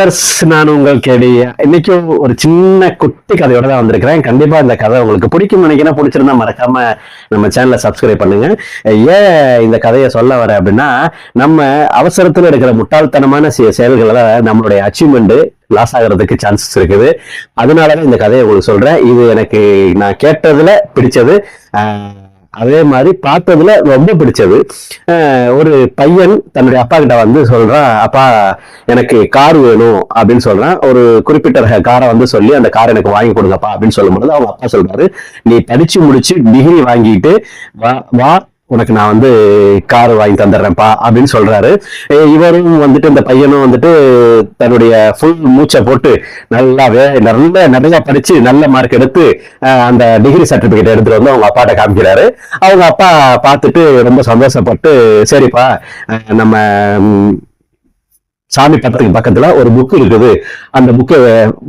Viewers நான் உங்கள் கேடி. இன்னைக்கும் ஒரு சின்ன குட்டி கதையோட தான் வந்திருக்கிறேன். கண்டிப்பா இந்த கதை உங்களுக்கு பிடிக்கும் நினைக்கிறேன். பிடிச்சிருந்தா மறக்காம நம்ம சேனலை சப்ஸ்கிரைப் பண்ணுங்க. ஏன் இந்த கதையை சொல்ல வரேன் அப்படின்னா நம்ம அவசரத்துல இருக்கிற முட்டாள்தனமான சில செயல்களை நம்மளுடைய அச்சீவ்மெண்ட் லாஸ் ஆகிறதுக்கு சான்சஸ் இருக்குது. அதனாலதான் இந்த கதையை உங்களுக்கு சொல்றேன். இது எனக்கு நான் கேட்டதுல பிடிச்சது. ஆஹ், அதே மாதிரி பார்த்ததுல ரொம்ப பிடிச்சது. ஒரு பையன் தன்னுடைய அப்பா கிட்ட வந்து சொல்றான் அப்பா எனக்கு கார் வேணும் அப்படின்னு சொல்றான். ஒரு குறிப்பிட்ட ரக காரை வந்து சொல்லி அந்த கார் எனக்கு வாங்கி கொடுங்கப்பா அப்படின்னு சொல்லும்போது அவங்க அப்பா சொல்றாரு நீ படிச்சு முடிச்சு டிகிரி வாங்கிட்டு வா வா உனக்கு நான் வந்து கார் வாங்கி தந்துடுறேன்ப்பா அப்படின்னு சொல்றாரு. இவரும் வந்துட்டு இந்த பையனும் வந்துட்டு தன்னுடைய ஃபுல் மூச்சை போட்டு நல்லாவே நல்ல நிறைய படிச்சு நல்ல மார்க் எடுத்து அந்த டிகிரி சர்டிபிகேட் எடுத்துட்டு வந்து அவங்க அப்பாட்ட காமிக்கிறாரு. அவங்க அப்பா பார்த்துட்டு ரொம்ப சந்தோஷப்பட்டு சரிப்பா நம்ம சாமி படத்துக்கு பக்கத்துல ஒரு புக் இருக்குது. அந்த புக்கை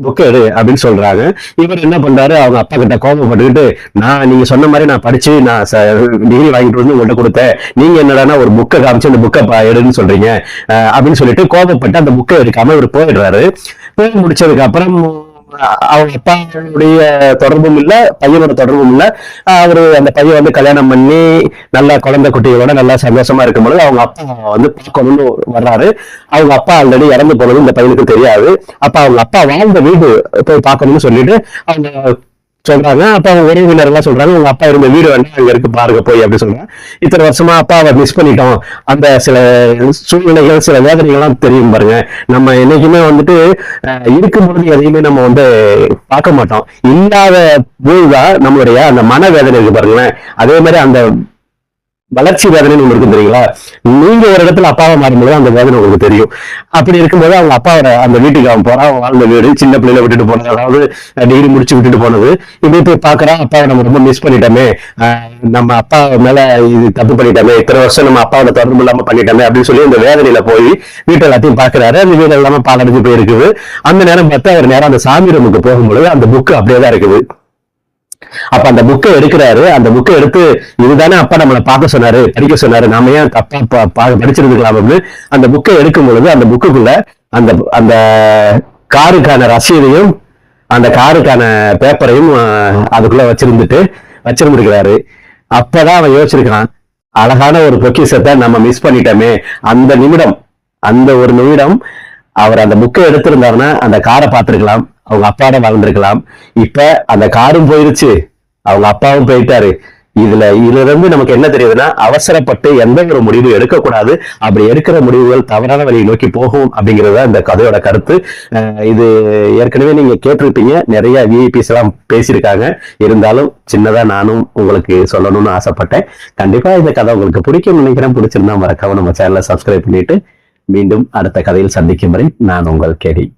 புக்கை எடு அப்படின்னு சொல்றாங்க. இவர் என்ன பண்றாரு? அவங்க அப்பா கிட்ட கோபப்பட்டுக்கிட்டு நான் நீங்க சொன்ன மாதிரி நான் படிச்சு நான் டிகிரி வாங்கிட்டு வந்து உங்கள்கிட்ட கொடுத்தேன். நீங்க என்னடான்னா ஒரு புக்கை காமிச்சு அந்த புக்கை எடுன்னு சொல்றீங்க. அப்படின்னு சொல்லிட்டு கோபப்பட்டு அந்த புக்கை எடுக்காம இவர் போயிடுறாரு. போய் முடிச்சதுக்கு அப்புறம் அவங்க அப்பாவுடைய தொடர்பும் இல்ல பையனோட தொடர்பும் இல்ல. அவரு அந்த பையன் வந்து கல்யாணம் பண்ணி நல்லா குழந்தை குட்டிகளோட நல்லா சந்தோஷமா இருக்கும் பொழுது அவங்க அப்பா வந்து பார்க்கணும்னு வர்றாரு. அவங்க அப்பா ஆல்ரெடி இறந்து போனது இந்த பையனுக்கு தெரியாது. அப்ப அவங்க அப்பா வாழ்ந்த வீடு போய் பார்க்கணும்னு சொல்லிட்டு அவங்க சொல்றாங்க. அப்ப அவங்க உறவினர் எல்லாம் சொல்றாங்க. உங்க அப்பா இருந்த வீடு வேணா அங்க இருக்கு பாருங்க போய் அப்படின்னு சொல்றாங்க. இத்தனை வருஷமா அப்பா அவர் மிஸ் பண்ணிட்டோம். அந்த சில சூழ்நிலைகள் சில வேதனைகள்லாம் தெரியும் பாருங்க. நம்ம என்னைக்குமே வந்துட்டு இருக்கும்போது எதையுமே நம்ம வந்து பார்க்க மாட்டோம். இல்லாத போதுதான் நம்மளுடைய அந்த மனவேதனை இருக்கு பாருங்களேன். அதே மாதிரி அந்த வளர்ச்சி வேதனைன்னு ஒன்று இருக்கும் தெரியுங்களா? நீங்க ஒரு இடத்துல அப்பாவை மாறும்போது அந்த வேதனை உங்களுக்கு தெரியும். அப்படி இருக்கும்போது அவங்க அப்பாவோட அந்த வீட்டுக்கு அவன் போறான் அவன் வாழ்ந்த வீடு சின்ன பிள்ளையில விட்டுட்டு போனது அதாவது டிகிரி முடிச்சு விட்டுட்டு போனது இப்படி போய் பாக்குறான் அப்பாவை நம்ம ரொம்ப மிஸ் பண்ணிட்டோமே. நம்ம அப்பா மேல இது தப்பு பண்ணிட்டோமே இத்தனை வருஷம் நம்ம அப்பாவோட தொடர்பு இல்லாம பண்ணிட்டோமே அப்படின்னு சொல்லி அந்த வேதனையில போய் வீட்டு எல்லாத்தையும் பாக்குறாரு அந்த வீடு எல்லாமே பாலடைஞ்சு போயிருக்குது. அந்த நேரம் பார்த்தா அவர் நேரம் அந்த சாமி ரூமுக்கு போகும்பொழுது அந்த புக்கு அப்படியே தான் இருக்குது. அப்ப அந்த புக்கை எடுக்கிறாரு. அந்த புக்கை எடுத்து இதுதானே அப்பா நம்மளை பார்க்க சொன்னாரு படிக்க சொன்னாரு. நாம ஏன் தப்பா படிச்சிருந்துக்கலாம் அப்படின்னு அந்த புக்கை எடுக்கும் பொழுது அந்த புக்குக்குள்ள அந்த அந்த காருக்கான ரசீதையும் அந்த காருக்கான பேப்பரையும் அதுக்குள்ள வச்சிருந்துட்டு வச்சிருந்திருக்கிறாரு. அப்பதான் அவன் யோசிச்சிருக்கான் அழகான ஒரு பொக்கிஷத்தை நம்ம மிஸ் பண்ணிட்டோமே. அந்த நிமிடம் அந்த ஒரு நிமிடம் அவர் அந்த புக்கை எடுத்திருந்தாருன்னா அந்த காரை பார்த்திருக்கலாம். அவங்க அப்பாட வாழ்ந்திருக்கலாம். இப்ப அந்த காரும் போயிருச்சு. அவங்க அப்பாவும் போயிட்டாரு. இதுல இதுல இருந்து நமக்கு என்ன தெரியுதுன்னா அவசரப்பட்டு எந்த ஒரு முடிவு எடுக்கக்கூடாது. அப்படி எடுக்கிற முடிவுகள் தவறான வழியை நோக்கி போகும் அப்படிங்கிறது தான் இந்த கதையோட கருத்து. இது ஏற்கனவே நீங்க கேட்டிருப்பீங்க. நிறைய விஐபிஸ் எல்லாம் பேசியிருக்காங்க. இருந்தாலும் சின்னதா நானும் உங்களுக்கு சொல்லணும்னு ஆசைப்பட்டேன். கண்டிப்பா இந்த கதை உங்களுக்கு பிடிக்கும் நினைக்கிறேன். பிடிச்சிருந்தா மறக்காம நம்ம சேனலை சப்ஸ்கிரைப் பண்ணிட்டு மீண்டும் அடுத்த கதையில் சந்திக்கும் வரை நான் உங்கள் கேடி.